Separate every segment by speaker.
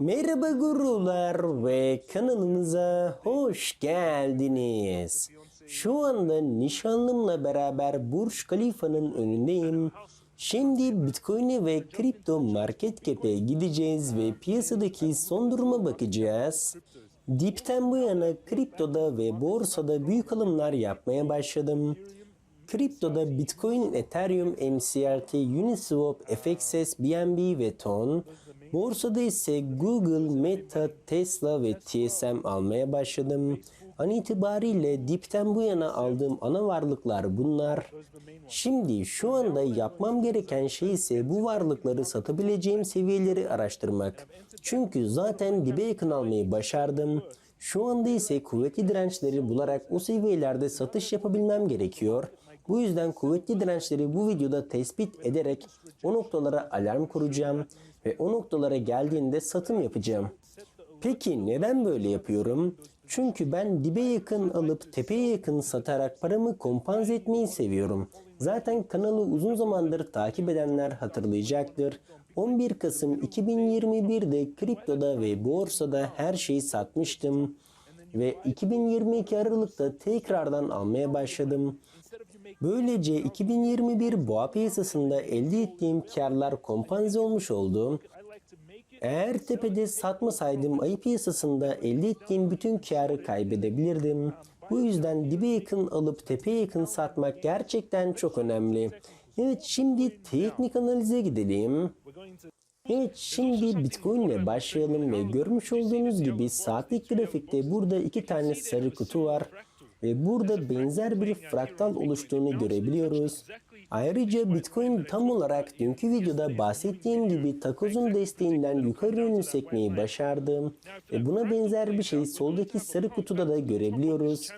Speaker 1: Merhaba gurular ve kanalımıza hoş geldiniz. Şu anda nişanlımla beraber Burj Khalifa'nın önündeyim. Şimdi Bitcoin'e ve kripto market cap'e gideceğiz ve piyasadaki son duruma bakacağız. Dipten bu yana kriptoda ve borsada büyük alımlar yapmaya başladım. Kriptoda Bitcoin, Ethereum, MCRT, Uniswap, FXS, BNB ve TON. Borsada ise Google, Meta, Tesla ve TSM almaya başladım. An itibariyle dipten bu yana aldığım ana varlıklar bunlar. Şimdi şu anda yapmam gereken şey ise bu varlıkları satabileceğim seviyeleri araştırmak. Çünkü zaten dibe yakın almayı başardım. Şu anda ise kuvvetli dirençleri bularak o seviyelerde satış yapabilmem gerekiyor. Bu yüzden kuvvetli dirençleri bu videoda tespit ederek o noktalara alarm kuracağım ve o noktalara geldiğinde satım yapacağım. Peki neden böyle yapıyorum? Çünkü ben dibe yakın alıp tepeye yakın satarak paramı kompanze etmeyi seviyorum. Zaten kanalı uzun zamandır takip edenler hatırlayacaktır. 11 Kasım 2021'de kriptoda ve borsada her şeyi satmıştım ve 2022 Aralık'ta tekrardan almaya başladım. Böylece 2021 boğa piyasasında elde ettiğim karlar kompanze olmuş oldu. Eğer tepede satmasaydım ayı piyasasında elde ettiğim bütün karı kaybedebilirdim. Bu yüzden dibe yakın alıp tepeye yakın satmak gerçekten çok önemli. Evet şimdi teknik analize gidelim. Evet şimdi Bitcoin ile başlayalım ve görmüş olduğunuz gibi saatlik grafikte burada iki tane sarı kutu var ve burada benzer bir fraktal oluştuğunu görebiliyoruz. Ayrıca Bitcoin tam olarak dünkü videoda bahsettiğim gibi takozun desteğinden yukarı yönlü sekmeyi başardı ve buna benzer bir şey soldaki sarı kutuda da görebiliyoruz.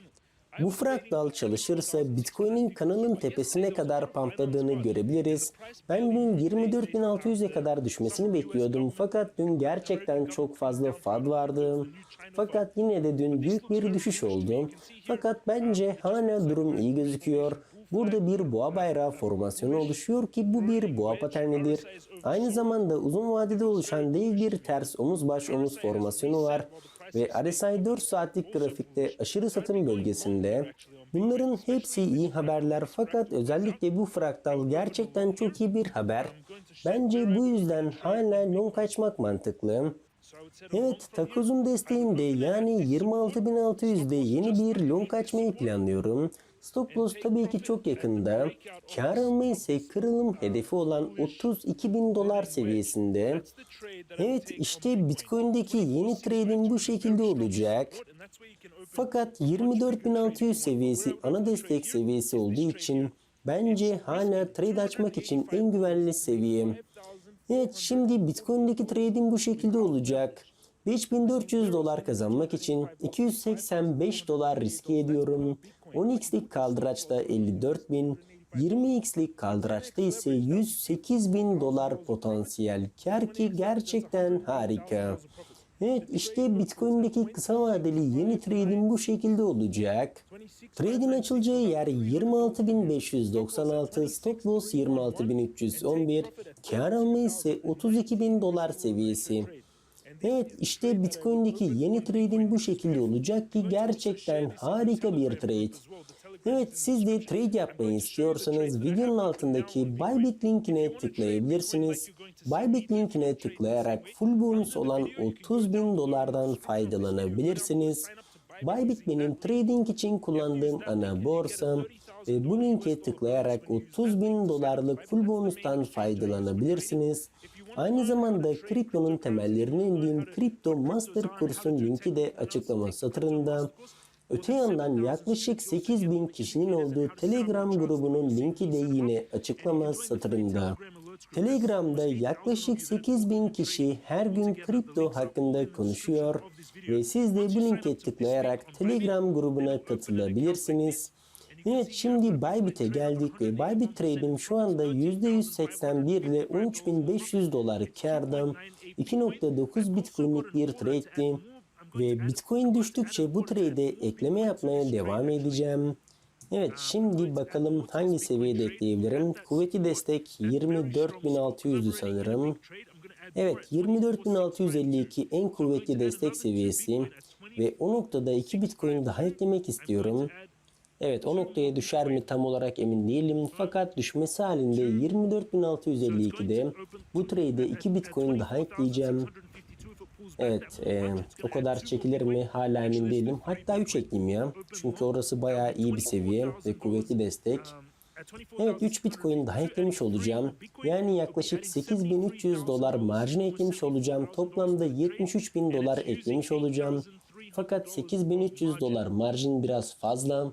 Speaker 1: Bu fraktal çalışırsa Bitcoin'in kanalın tepesine kadar pampladığını görebiliriz. Ben dün 24.600'e kadar düşmesini bekliyordum fakat dün gerçekten çok fazla FAD vardı. Fakat yine de dün büyük bir düşüş oldu. Fakat bence hala durum iyi gözüküyor. Burada bir boğa bayrağı formasyonu oluşuyor ki bu bir boğa paternidir. Aynı zamanda uzun vadede oluşan dev bir ters omuz baş omuz formasyonu var ve RSI 4 saatlik grafikte aşırı satım bölgesinde. Bunların hepsi iyi haberler fakat özellikle bu fraktal gerçekten çok iyi bir haber. Bence bu yüzden hala long kaçmak mantıklı. Evet takozun desteğinde yani 26.600'de yeni bir long açmayı planlıyorum. Stop loss tabii ki çok yakında. Kar alma ise kırılım hedefi olan 32.000 dolar seviyesinde. Evet işte Bitcoin'deki yeni trade'in bu şekilde olacak. Fakat 24.600 seviyesi ana destek seviyesi olduğu için bence hala trade açmak için en güvenli seviye. Evet şimdi Bitcoin'deki trade'in bu şekilde olacak. 5400 dolar kazanmak için 285 dolar riske ediyorum. 10x'lik kaldıraçta 54.000, 20x'lik kaldıraçta ise 108.000 dolar potansiyel kar ki gerçekten harika. Evet işte Bitcoin'deki kısa vadeli yeni trade'in bu şekilde olacak. Trade'in açılacağı yer 26.596, stop loss 26.311, kar alma ise 32.000 dolar seviyesi. Evet işte Bitcoin'deki yeni trade'in bu şekilde olacak ki gerçekten harika bir trade. Evet siz de trade yapmayı istiyorsanız videonun altındaki Bybit linkine tıklayabilirsiniz. Bybit linkine tıklayarak full bonus olan 30 bin dolardan faydalanabilirsiniz. Bybit benim trading için kullandığım ana borsam ve bu linke tıklayarak 30 bin dolarlık full bonustan faydalanabilirsiniz. Aynı zamanda kriptonun temellerini indiğim Kripto Master kursun linki de açıklama satırında. Öte yandan yaklaşık 8000 kişinin olduğu Telegram grubunun linki de yine açıklama satırında. Telegram'da yaklaşık 8000 kişi her gün kripto hakkında konuşuyor ve siz de bu linke tıklayarak Telegram grubuna katılabilirsiniz. Evet şimdi Bybit'e geldik ve Bybit Trade'im şu anda %181 ile 13.500 dolar kardan 2.9 Bitcoin'lik bir trade'di. Ve Bitcoin düştükçe bu trade'e ekleme yapmaya devam edeceğim. Evet şimdi bakalım hangi seviyede ekleyebilirim. Kuvvetli destek 24.600'dü sanırım. Evet 24.652 en kuvvetli destek seviyesi ve o noktada 2 Bitcoin daha eklemek istiyorum. Evet o noktaya düşer mi tam olarak emin değilim fakat düşmesi halinde 24.652'de bu trade'e 2 Bitcoin daha ekleyeceğim. Evet e, o kadar çekilir mi hala emin değilim. Hatta 3 ekleyeyim ya. Çünkü orası bayağı iyi bir seviye ve kuvvetli destek. Evet 3 Bitcoin daha eklemiş olacağım. Yani yaklaşık 8300 dolar marjin eklemiş olacağım. Toplamda 73.000 dolar eklemiş olacağım. Fakat 8300 dolar marjin biraz fazla.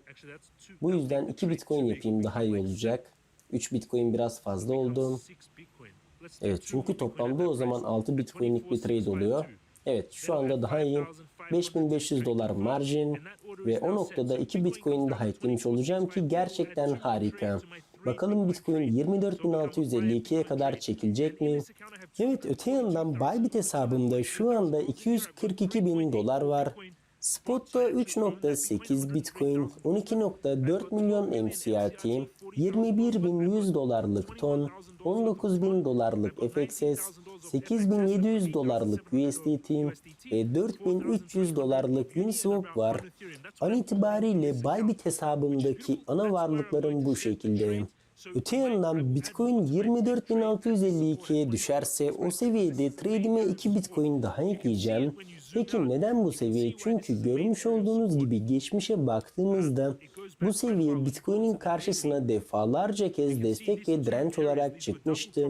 Speaker 1: Bu yüzden 2 Bitcoin yapayım daha iyi olacak. 3 Bitcoin biraz fazla oldu. Evet çünkü toplamda o zaman 6 Bitcoin'lik bir trade oluyor. Evet şu anda daha iyi. 5500 dolar marjin ve o noktada 2 Bitcoin daha eklemiş olacağım ki gerçekten harika. Bakalım Bitcoin 24.652'ye kadar çekilecek mi? Evet öte yandan Bybit hesabımda şu anda 242 bin dolar var. Spot'ta 3.8 Bitcoin, 12.4 milyon MCRT, 21.100 dolarlık ton, 19.000 dolarlık FXS, 8.700 dolarlık USDT ve 4.300 dolarlık Uniswap var. An itibariyle Bybit hesabımdaki ana varlıklarım bu şekilde. Öte yandan Bitcoin 24.652'ye düşerse o seviyede trade'ime 2 Bitcoin daha ekleyeceğim. Peki neden bu seviye? Çünkü görmüş olduğunuz gibi geçmişe baktığımızda bu seviye Bitcoin'in karşısına defalarca kez destek ve direnç olarak çıkmıştı.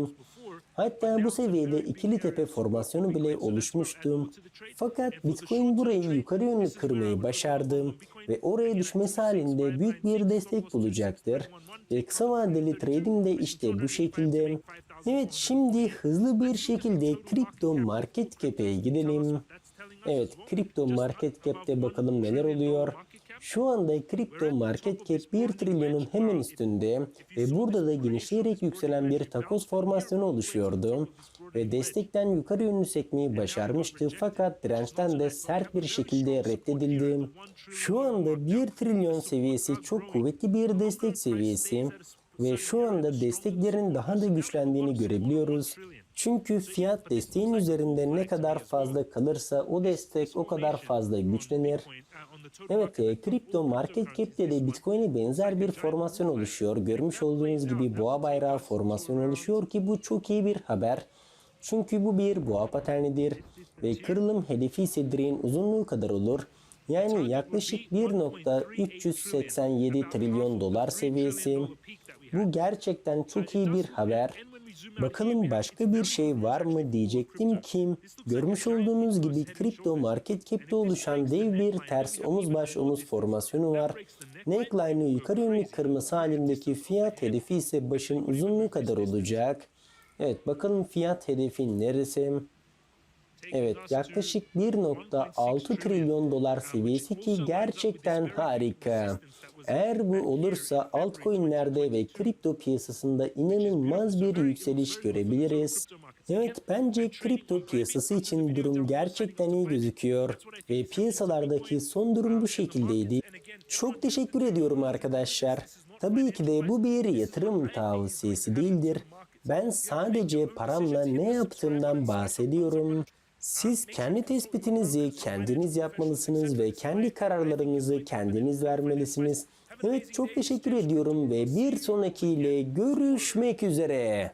Speaker 1: Hatta bu seviyede ikili tepe formasyonu bile oluşmuştu. Fakat Bitcoin burayı yukarı yönlü kırmayı başardı ve oraya düşmesi halinde büyük bir destek bulacaktır. Ve kısa vadeli trading de işte bu şekilde. Evet şimdi hızlı bir şekilde kripto market cap'e gidelim. Evet kripto market cap'te bakalım neler oluyor. Şu anda kripto market cap 1 trilyonun hemen üstünde ve burada da genişleyerek yükselen bir takoz formasyonu oluşuyordu ve destekten yukarı yönlü sekmeyi başarmıştı fakat dirençten de sert bir şekilde reddedildi. Şu anda 1 trilyon seviyesi çok kuvvetli bir destek seviyesi ve şu anda desteklerin daha da güçlendiğini görebiliyoruz. Çünkü fiyat desteğin üzerinde ne kadar fazla kalırsa o destek o kadar fazla güçlenir. Evet, e, kripto market cap'te de Bitcoin'e benzer bir formasyon oluşuyor. Görmüş olduğunuz gibi boğa bayrağı formasyonu oluşuyor ki bu çok iyi bir haber. Çünkü bu bir boğa paternidir ve kırılım hedefi ise direğin uzunluğu kadar olur. Yani yaklaşık 1.387 trilyon dolar seviyesi. Bu gerçekten çok iyi bir haber. Bakalım başka bir şey var mı diyecektim ki görmüş olduğunuz gibi kripto market cap'te oluşan dev bir ters omuz baş omuz formasyonu var. Neckline'ı yukarı yönlü kırması halindeki fiyat hedefi ise başın uzunluğu kadar olacak. Evet bakalım fiyat hedefi neresi? Evet yaklaşık 1.6 trilyon dolar seviyesi ki gerçekten harika. Eğer bu olursa altcoin'lerde ve kripto piyasasında inanılmaz bir yükseliş görebiliriz. Evet bence kripto piyasası için durum gerçekten iyi gözüküyor ve piyasalardaki son durum bu şekildeydi. Çok teşekkür ediyorum arkadaşlar. Tabii ki de bu bir yatırım tavsiyesi değildir. Ben sadece paramla ne yaptığımdan bahsediyorum. Siz kendi tespitinizi kendiniz yapmalısınız ve kendi kararlarınızı kendiniz vermelisiniz. Evet çok teşekkür ediyorum ve bir sonrakiyle görüşmek üzere.